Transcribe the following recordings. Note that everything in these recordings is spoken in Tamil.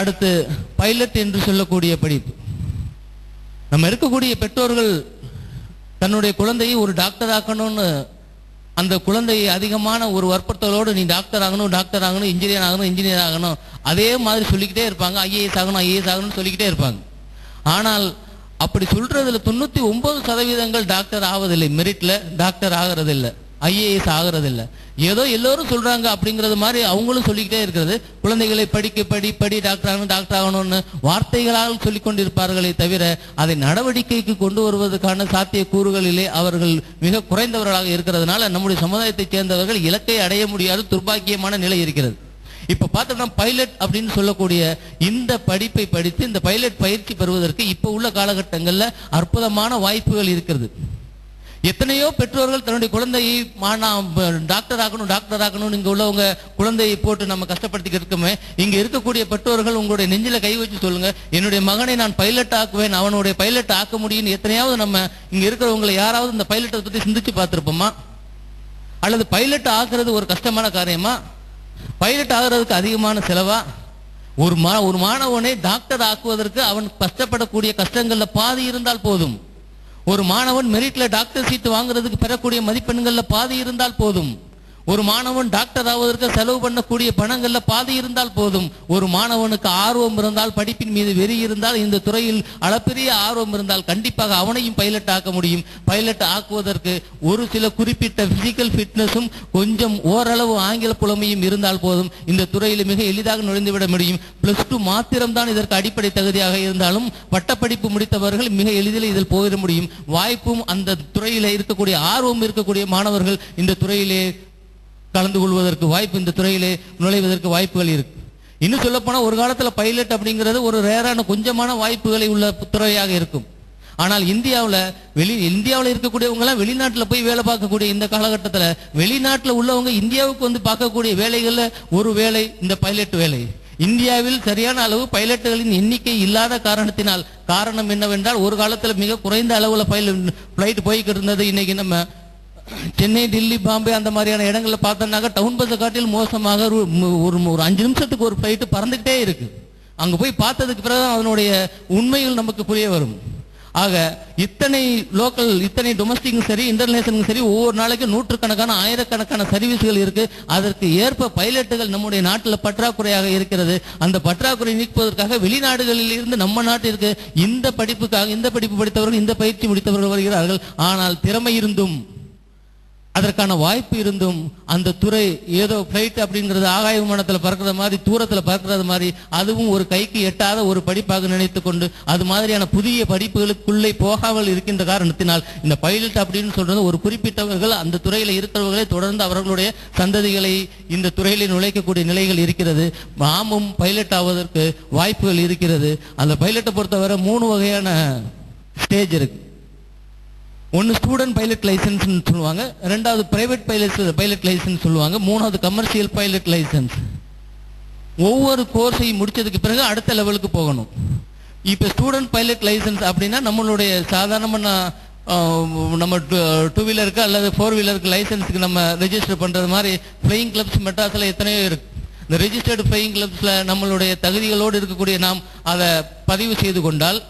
அடுத்து பைலட் என்று சொல்லக்கூடிய படிப்பு. நம்ம இருக்கக்கூடிய பெற்றோர்கள் தன்னுடைய குழந்தையை ஒரு டாக்டர் ஆக்கணும்னு அந்த குழந்தையை அதிகமான ஒரு வற்புறுத்தலோடு நீ டாக்டர் ஆகணும் டாக்டர் ஆகணும் இன்ஜினியர் ஆகணும் இன்ஜினியர் ஆகணும் அதே மாதிரி சொல்லிக்கிட்டே இருப்பாங்க. ஐஏஎஸ் ஆகணும் ஐஏஎஸ் ஆகணும்னு சொல்லிக்கிட்டே இருப்பாங்க. ஆனால் அப்படி சொல்றதுல தொண்ணூத்தி ஒன்பது சதவீதங்கள் டாக்டர் ஆவதில்லை. மெரிட்ல டாக்டர் ஆகிறதில்லை. ஐஏஎஸ் ஆகிறதில்லை. ஏதோ எல்லோரும் சொல்றாங்க அப்படிங்கிறது மாதிரி அவங்களும் சொல்லிக்கிட்டே இருக்கிறது. குழந்தைகளை படிக்க படி படி டாக்டர் ஆகணும் டாக்டர் ஆகணும்னு வார்த்தைகளால் சொல்லிக் கொண்டிருப்பார்களே தவிர அதை நடவடிக்கைக்கு கொண்டு வருவதற்கான சாத்திய கூறுகளிலே அவர்கள் மிக குறைந்தவர்களாக இருக்கிறதுனால நம்முடைய சமுதாயத்தைச் சேர்ந்தவர்கள் இலக்கை அடைய முடியாத துர்பாக்கியமான நிலை இருக்கிறது. இப்ப பார்த்தோம்னா பைலட் அப்படின்னு சொல்லக்கூடிய இந்த படிப்பை படித்து இந்த பைலட் பயிற்சி பெறுவதற்கு இப்ப உள்ள காலகட்டங்களில் அற்புதமான வாய்ப்புகள் இருக்கிறது. எத்தனையோ பெற்றோர்கள் தன்னுடைய குழந்தையை மா- நான் டாக்டர் ஆகணும் டாக்டர் ஆகணும் இங்க உள்ளவங்க குழந்தையை போட்டு நம்ம கஷ்டப்படுத்திக்கிட்டு இருக்கோமே இங்க இருக்கக்கூடிய பெற்றோர்கள் உங்களுடைய நெஞ்சில கை வச்சு சொல்லுங்க என்னுடைய மகனை நான் பைலட் ஆக்குவேன் அவனுடைய பைலட் ஆக்க முடியும்னு எத்தனையாவது நம்ம இங்க இருக்கிறவங்களை யாராவது இந்த பைலட்டை பத்தி சிந்திச்சு பார்த்திருப்போமா? அல்லது பைலட் ஆக்குறது ஒரு கஷ்டமான காரியமா? பைலட் ஆகுறதுக்கு அதிகமான செலவா? ஒரு மா ஒரு மாணவனை டாக்டர் ஆக்குவதற்கு அவன் கஷ்டப்படக்கூடிய கஷ்டங்கள்ல பாதி இருந்தால் போதும். ஒரு மாணவன் மெரிட்ல டாக்டர் சீட் வாங்குறதுக்கு பெறக்கூடிய மதிப்பெண்கள்ல பாதி இருந்தால் போதும். ஒரு மாணவன் டாக்டர் ஆவதற்கு செலவு பண்ணக்கூடிய பணங்கள்ல பாதி இருந்தால் போதும். ஒரு மாணவனுக்கு ஆர்வம் இருந்தால் படிப்பின் மீது வெறி இருந்தால் இந்த துறையில் அளப்பெரிய ஆர்வம் இருந்தால் கண்டிப்பாக அவனையும் பைலட் ஆக்க முடியும். பைலட் ஆக்குவதற்கு ஒரு சில குறிப்பிட்ட பிசிக்கல் ஃபிட்னஸும் கொஞ்சம் ஓரளவு ஆங்கில புலமையும் இருந்தால் போதும். இந்த துறையில் மிக எளிதாக நுழைந்து விட முடியும். பிளஸ் டூ மாத்திரம்தான் இதற்கு அடிப்படை தகுதியாக இருந்தாலும் பட்டப்படிப்பு முடித்தவர்கள் மிக எளிதில் இதில் போயிட முடியும். வாய்ப்பும் அந்த துறையில் இருக்கக்கூடிய ஆர்வம் இருக்கக்கூடிய மாணவர்கள் இந்த துறையிலே கலந்து கொள்வதற்கு வாய்ப்பு இந்த துறையிலே நுழைவதற்கு வாய்ப்புகள் இருக்கு. இன்னும் சொல்லப்போனால் ஒரு காலத்தில் பைலட் அப்படிங்கிறது ஒரு ரேரான கொஞ்சமான வாய்ப்புகளை உள்ள துறையாக இருக்கும். ஆனால் இந்தியாவில் வெளி இந்தியாவில் இருக்கக்கூடியவங்களாம் வெளிநாட்டில் போய் வேலை பார்க்கக்கூடிய இந்த காலகட்டத்தில் வெளிநாட்டில் உள்ளவங்க இந்தியாவுக்கு வந்து பார்க்கக்கூடிய வேலைகளில் ஒரு வேலை இந்த பைலட் வேலை. இந்தியாவில் சரியான அளவு பைலட்டுகளின் எண்ணிக்கை இல்லாத காரணத்தினால் காரணம் என்னவென்றால் ஒரு காலத்தில் மிக குறைந்த அளவில் பைல ஃப்ளைட் போய்கிட்டு இருந்தது. இன்னைக்கு நம்ம சென்னை டெல்லி பாம்பே அந்த மாதிரியான இடங்களில் பார்த்தோம்னாக்கா டவுன் பஸ்ஸை காட்டில் மோசமாக ஒரு ஒரு அஞ்சு நிமிஷத்துக்கு ஒரு ஃப்ளைட்டு பறந்துகிட்டே இருக்கு. அங்க போய் பார்த்ததுக்கு பிறகு அதனுடைய உண்மைகள் நமக்கு புரிய வரும். ஆக இத்தனை லோக்கல் இத்தனை டொமஸ்டிக்கும் சரி இன்டர்நேஷனலும் சரி ஒவ்வொரு நாளைக்கு நூற்றுக்கணக்கான ஆயிரக்கணக்கான சர்வீஸ்கள் இருக்கு. அதற்கு ஏற்ப பைலட்டுகள் நம்முடைய நாட்டில் பற்றாக்குறையாக இருக்கிறது. அந்த பற்றாக்குறை நீக்குவதற்காக வெளிநாடுகளில் இருந்து நம்ம நாட்டிற்கு இந்த படிப்புக்காக இந்த படிப்பு படித்தவர்கள் இந்த பயிற்சி முடித்தவர்கள் வருகிறார்கள். ஆனால் திறமை இருந்தும் அதற்கான வாய்ப்பு இருந்தும் அந்த துறை ஏதோ பிளைட் அப்படிங்கிறது ஆகாய விமானத்தில் பறக்கிற மாதிரி தூரத்தில் பறக்கிறது மாதிரி அதுவும் ஒரு கைக்கு எட்டாத ஒரு படிப்பாக நினைத்து கொண்டு அது மாதிரியான புதிய படிப்புகளுக்குள்ளே போகாமல் இருக்கின்ற காரணத்தினால் இந்த பைலட் அப்படின்னு சொல்றது ஒரு குறிப்பிட்டவர்கள் அந்த துறையில இருக்கிறவர்களை தொடர்ந்து அவர்களுடைய சந்ததிகளை இந்த துறையில் நுழைக்கக்கூடிய நிலைகள் இருக்கிறது. நாமும் பைலட் ஆவதற்கு வாய்ப்புகள் இருக்கிறது. அந்த பைலட்டை பொறுத்தவரை மூணு வகையான ஸ்டேஜ் இருக்கு. ஒன்று ஸ்டூடெண்ட் பைலட் லைசன்ஸ் சொல்லுவாங்க. ரெண்டாவது பிரைவேட் பைலட் பைலட் லைசன்ஸ் சொல்லுவாங்க. மூணாவது கமர்ஷியல் பைலட் லைசன்ஸ் ஒவ்வொரு கோர்ஸையும் முடிச்சதுக்கு பிறகு அடுத்த லெவலுக்கு போகணும். இப்போ ஸ்டூடெண்ட் பைலட் லைசன்ஸ் அப்படின்னா நம்மளுடைய சாதாரணமான நம்ம டூ வீலருக்கு அல்லது ஃபோர் வீலருக்கு லைசன்ஸுக்கு நம்ம ரெஜிஸ்டர் பண்ணுறது மாதிரி ஃப்ளையிங் கிளப்ஸ் மெட்ராஸில் எத்தனையோ இருக்கு. இந்த ரெஜிஸ்டர்டு ஃப்ளையிங் கிளப்ஸில் நம்மளுடைய தகுதிகளோடு இருக்கக்கூடிய நாம் அதை பதிவு செய்து கொண்டால்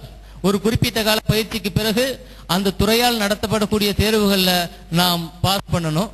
ஒரு குறிப்பிட்ட கால பயிற்சிக்கு பிறகு அந்த துறையால் நடத்தப்படக்கூடிய தேர்வுகள்ல நாம் பாஸ் பண்ணணும்.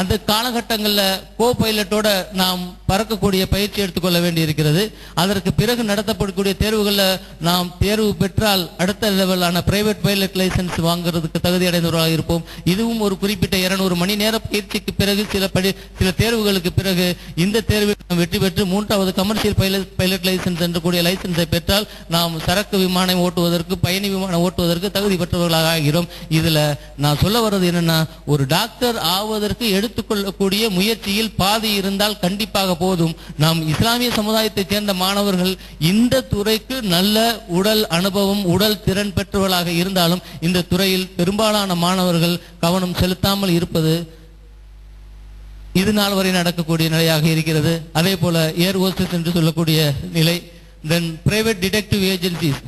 அந்த காலகட்டங்களில் கோ பைலட்டோட நாம் பறக்கக்கூடிய பயிற்சி எடுத்துக்கொள்ள வேண்டி இருக்கிறது அதற்கு பிறகு நடத்தப்படக்கூடிய தேர்வுகளில் நாம் தேர்வு பெற்றால் அடுத்த லெவலான பிரைவேட் பைலட் லைசன்ஸ் வாங்குறதுக்கு தகுதி அடைந்தவர்களாக இருப்போம். இதுவும் ஒரு குறிப்பிட்ட 200 மணி நேர பயிற்சிக்கு பிறகு சில படி சில தேர்வுகளுக்கு பிறகு இந்த தேர்வில் நாம் வெற்றி பெற்று மூன்றாவது கமர்ஷியல் பைலட் பைலட் லைசன்ஸ் என்ற கூடிய லைசன்ஸை பெற்றால் நாம் சரக்கு விமானம் ஓட்டுவதற்கு பயணி விமானம் ஓட்டுவதற்கு தகுதி பெற்றவர்களாக ஆகிறோம். இதுல நான் சொல்ல வர்றது என்னன்னா ஒரு டாக்டர் ஆவதற்கு எடுத்துக்கொள்ளக்கூடிய முயற்சியில் பாதி இருந்தால் கண்டிப்பாக போதும். நாம் இஸ்லாமிய சமுதாயத்தைச் சேர்ந்த மாணவர்கள் இந்த துறைக்கு நல்ல உடல் அனுபவம் உடல் திறன் பெற்றவர்களாக இருந்தாலும் இந்த துறையில் பெரும்பாலான மாணவர்கள் கவனம் செலுத்தாமல் இருப்பது இது நாள் வரை நடக்கக்கூடிய நிலையாக இருக்கிறது. அதே போல ஏர் ஹோஸ்டஸ் என்று சொல்லக்கூடிய நிலை. தென் பிரைவேட் டிடெக்டிவ் ஏஜென்சிஸ்